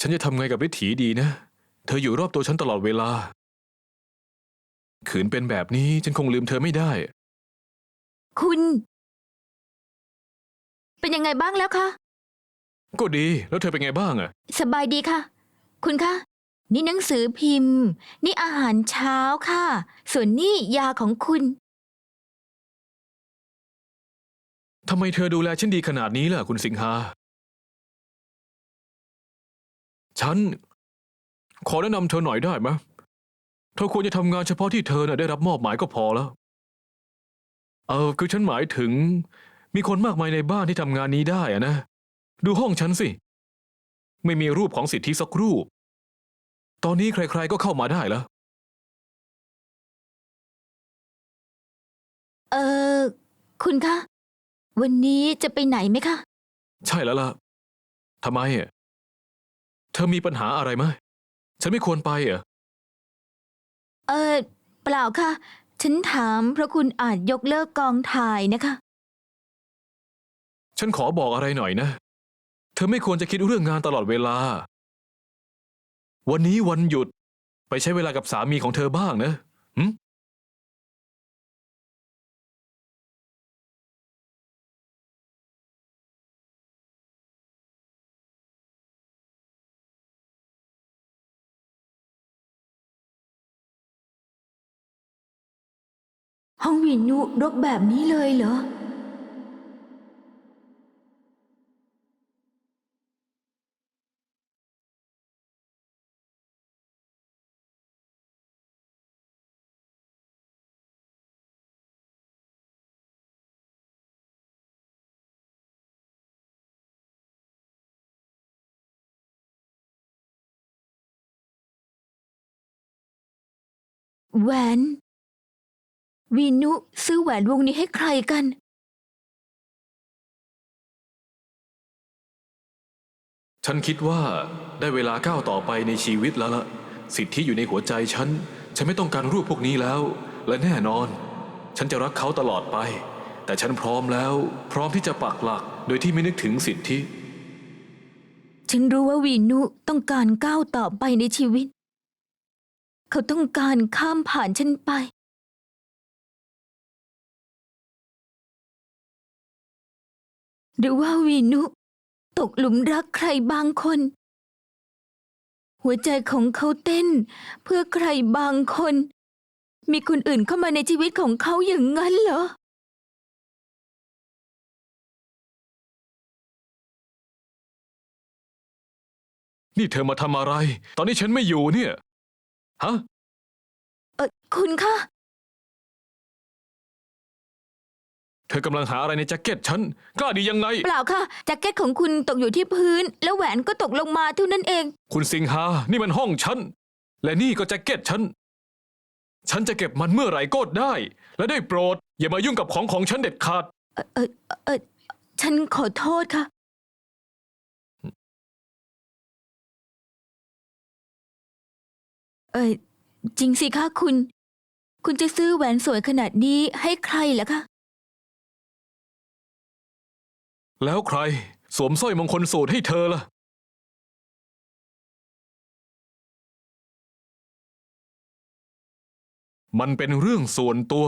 ฉันจะทำไงกับวิถีดีนะ เธออยู่รอบตัวฉันตลอดเวลา ขืนเป็นแบบนี้ฉันคงลืมเธอไม่ได้ คุณ เป็นยังไงบ้างแล้วคะ ก็ดี แล้วเธอเป็นไงบ้างอะสบายดีค่ะ คุณคะ นี่หนังสือพิมพ์ นี่อาหารเช้าค่ะ ส่วนนี่ยาของคุณ ทำไมเธอดูแลฉันดีขนาดนี้ล่ะคุณสิงหา ฉัน ขอแนะนำเธอหน่อยได้ไหมเธอควรจะทำงานเฉพาะที่เธอน่ะได้รับมอบหมายก็พอแล้ว เออคือฉันหมายถึง มีคนมากมายในบ้านที่ทำงานนี้ได้อะนะ ดูห้องฉันสิ ไม่มีรูปของสิทธิสักรูป ตอนนี้ใครๆก็เข้ามาได้แล้ว เออ คุณคะ วันนี้จะไปไหนไหมคะ ใช่แล้วล่ะทำไมอะ เธอมีปัญหาอะไรไหมฉันไม่ควรไปอะเออเปล่าค่ะ ฉันถามเพราะคุณอาจยกเลิกกองถ่ายนะคะ ฉันขอบอกอะไรหน่อยนะ เธอไม่ควรจะคิดเรื่องงานตลอดเวลา วันนี้วันหยุด ไปใช้เวลากับสามีของเธอบ้างนะหึ ห้องวินุรกแบบนี้เลยเหรอ แหวน วีนุซื้อแหวนวงนี้ให้ใครกัน ฉันคิดว่าได้เวลาก้าวต่อไปในชีวิตแล้วล่ะสิทธิอยู่ในหัวใจฉัน ฉันไม่ต้องการรูปพวกนี้แล้ว และแน่นอน ฉันจะรักเขาตลอดไป แต่ฉันพร้อมแล้ว พร้อมที่จะปักหลัก โดยที่ไม่นึกถึงสิทธิ ฉันรู้ว่าวีนุต้องการก้าวต่อไปในชีวิต เขาต้องการข้ามผ่านฉันไป หรือว่าวีนุ ตกหลุมรักใครบางคน หัวใจของเขาเต้น เพื่อใครบางคน มีคนอื่นเข้ามาในชีวิตของเขาอย่างนั้นเหรอ นี่เธอมาทำอะไร ตอนนี้ฉันไม่อยู่เนี่ย ฮะ เออคุณคะ เธอกำลังหาอะไรในแจ็คเก็ตฉัน กล้าดียังไง เปล่าค่ะแจ็คเก็ตของคุณตกอยู่ที่พื้น แล้วแหวนก็ตกลงมาเท่านั้นเอง คุณสิงหา นี่มันห้องฉัน และนี่ก็แจ็คเก็ตฉัน ฉันจะเก็บมันเมื่อไหร่ก็ได้ และได้โปรด อย่ามายุ่งกับของของฉันเด็ดขาด เออเออเออฉันขอโทษค่ะ เออจริงสิคะคุณ คุณจะซื้อแหวนสวยขนาดนี้ให้ใครล่ะคะ แล้วใคร สวมสร้อยมงคลสูตรให้เธอล่ะ มันเป็นเรื่องส่วนตัว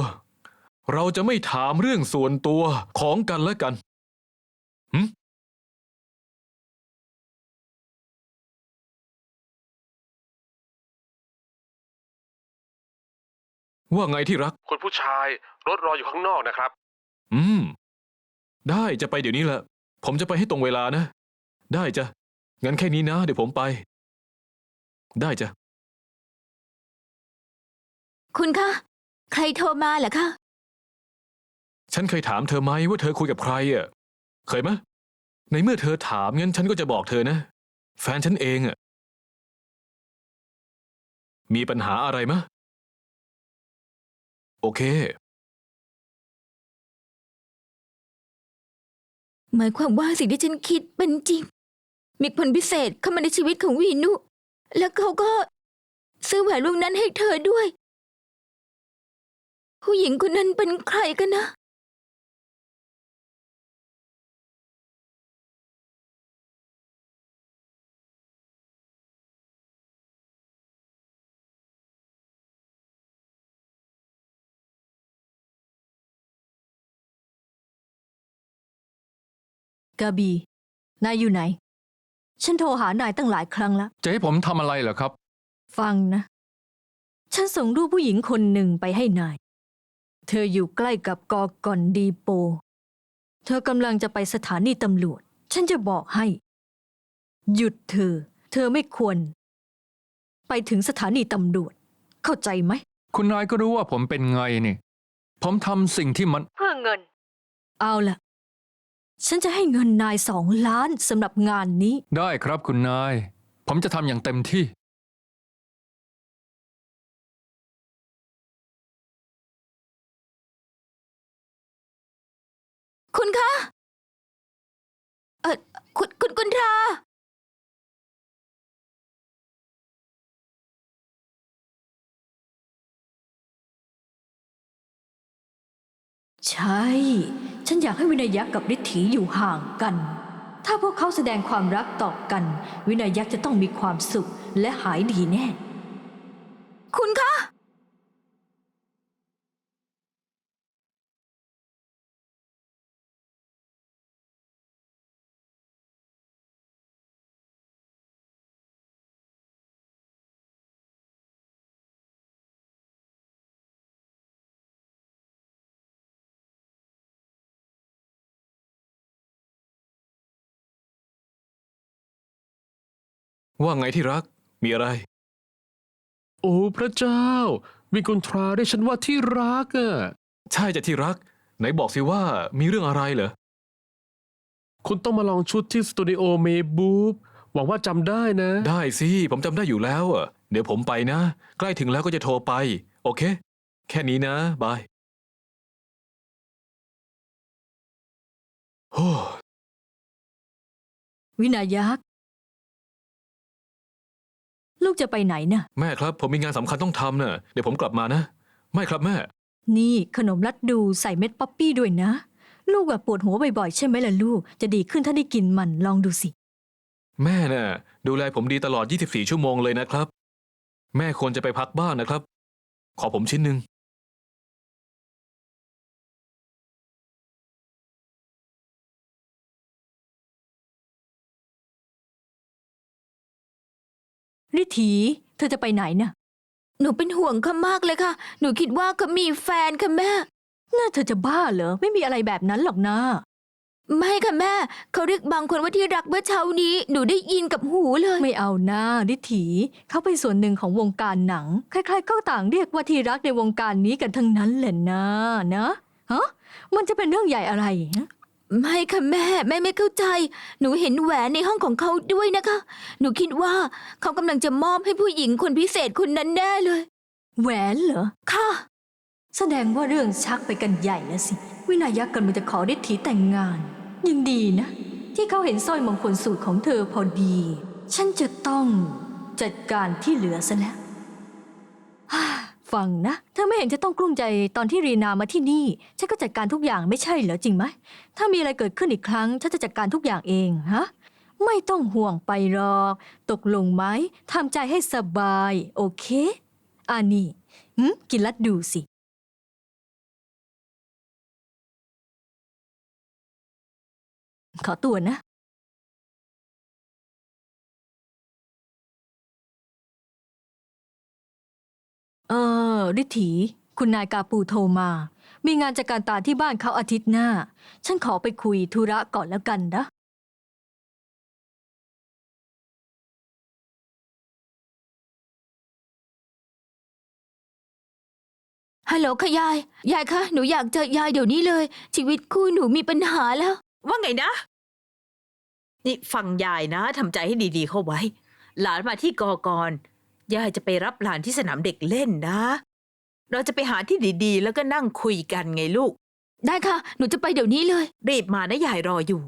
เราจะไม่ถามเรื่องส่วนตัวของกันและกันหึว่าไงที่รัก คุณผู้ชายรถรออยู่ข้างนอกนะครับ อืม ได้จะไปเดี๋ยวนี้แหละ ผมจะไปให้ตรงเวลานะ ได้จ้ะ งั้นแค่นี้นะ เดี๋ยวผมไป ได้จ้ะ คุณคะ ใครโทรมาเหรอคะ ฉันเคยถามเธอไหมว่าเธอคุยกับใครอะ เคยไหมในเมื่อเธอถามงั้นฉันก็จะบอกเธอนะ แฟนฉันเองอะ มีปัญหาอะไรมะ โอเค หมายความว่าสิ่งที่ฉันคิดเป็นจริง มีคนพิเศษเข้ามาในชีวิตของวีนุ แล้วเขาก็ซื้อแหวนวงนั้นให้เธอด้วย ผู้หญิงคนนั้นเป็นใครกันนะ กาบี นายอยู่ไหน ฉันโทรหานายตั้งหลายครั้งแล้ว จะให้ผมทำอะไรเหรอครับ ฟังนะ ฉันส่งรูปผู้หญิงคนหนึ่งไปให้นาย เธออยู่ใกล้กับกอกอนดีโป เธอกำลังจะไปสถานีตำรวจ ฉันจะบอกให้ หยุดเธอ เธอไม่ควร ไปถึงสถานีตำรวจ เข้าใจไหม คุณนายก็รู้ว่าผมเป็นไงนี่ ผมทำสิ่งที่มัน เพื่อเงิน เอาล่ะ ฉันจะให้เงินนายสองล้านสำหรับงานนี้ ได้ครับคุณนาย ผมจะทำอย่างเต็มที่ คุณคะ เออคุณคุณคุณรา ใช่ ฉันอยากให้วินัยยักษ์กับฤทธีอยู่ห่างกัน ถ้าพวกเขาแสดงความรักต่อกัน วินัยยักษ์จะต้องมีความสุขและหายดีแน่ คุณคะ ว่าไงที่รัก มีอะไร โอ้พระเจ้ามีคุณทราได้ฉันว่าที่รักอะใช่จะที่รัก ไหนบอกสิว่ามีเรื่องอะไรเหรอ คุณต้องมาลองชุดที่สตูดิโอเมบูบหวังว่าจำได้นะ ได้สิ ผมจำได้อยู่แล้วอะเดี๋ยวผมไปนะ ใกล้ถึงแล้วก็จะโทรไป โอเค แค่นี้นะ บายโอ้วินัยยักษ์ ลูกจะไปไหนน่ะ แม่ครับผมมีงานสำคัญต้องทำเน่ะเดี๋ยวผมกลับมานะ ไม่ครับแม่ นี่ขนมลัดดูใส่เม็ดป๊อปปี้ด้วยนะ ลูกอะปวดหัวบ่อยๆ ใช่ไหมล่ะลูก จะดีขึ้นถ้าได้กินมันลองดูสิ แม่น่ะ ดูแลผมดีตลอด 24 ชั่วโมงเลยนะครับ แม่ควรจะไปพักบ้างนะครับ ขอผมชิ้นหนึ่ง ฤทธีเธอจะไปไหนน่ะหนูเป็นห่วงเขามากเลยค่ะ หนูคิดว่าเขามีแฟนค่ะแม่ น่าเธอจะบ้าเหรอ ไม่มีอะไรแบบนั้นหรอกนะ ไม่ค่ะแม่ เขาเรียกบางคนว่าที่รักเมื่อเช้านี้ หนูได้ยินกับหูเลย ไม่เอานะฤทธีเขาเป็นส่วนหนึ่งของวงการหนัง ใครๆก็ต่างเรียกว่าที่รักในวงการนี้กันทั้งนั้นแหละนะนะ ฮะ มันจะเป็นเรื่องใหญ่อะไรฮะ ไม่ค่ะแม่แม่ไม่เข้าใจ หนูเห็นแหวนในห้องของเขาด้วยนะคะ หนูคิดว่าเขากำลังจะมอบให้ผู้หญิงคนพิเศษคนนั้นแน่เลย แหวนเหรอ ค่ะ แสดงว่าเรื่องชักไปกันใหญ่แล้วสิ วินายักษ์กำลังจะขอฤทธีแต่งงาน ยังดีนะ ที่เขาเห็นสร้อยมงคลสูตรของเธอพอดี ฉันจะต้องจัดการที่เหลือซะแล้วฮ่า ฟังนะ เธอไม่เห็นจะต้องกลุ้มใจตอนที่รีนามาที่นี่ ฉันก็จัดการทุกอย่างไม่ใช่เหรอจริงไหม ถ้ามีอะไรเกิดขึ้นอีกครั้ง ฉันจะจัดการทุกอย่างเองฮะ ไม่ต้องห่วงไปหรอก ตกลงไหมทำใจให้สบาย โอเคอันนี้หืมกินลัดดูสิ ขอตัวนะ เออฤทธีคุณนายกาปูโทรมา มีงานจากการตาที่บ้านเขาอาทิตย์หน้า ฉันขอไปคุยธุระก่อนแล้วกันนะฮัลโหลค่ะยาย ยายคะหนูอยากเจอยายเดี๋ยวนี้เลย ชีวิตคู่หนูมีปัญหาแล้ว ว่าไงนะ นี่ฟังยายนะทำใจให้ดีๆเข้าไว้ หลานมาที่กอกร ยายจะไปรับหลานที่สนามเด็กเล่นนะ เราจะไปหาที่ดีๆ แล้วก็นั่งคุยกันไงลูก ได้ค่ะ หนูจะไปเดี๋ยวนี้เลย รีบมานะยายรออยู่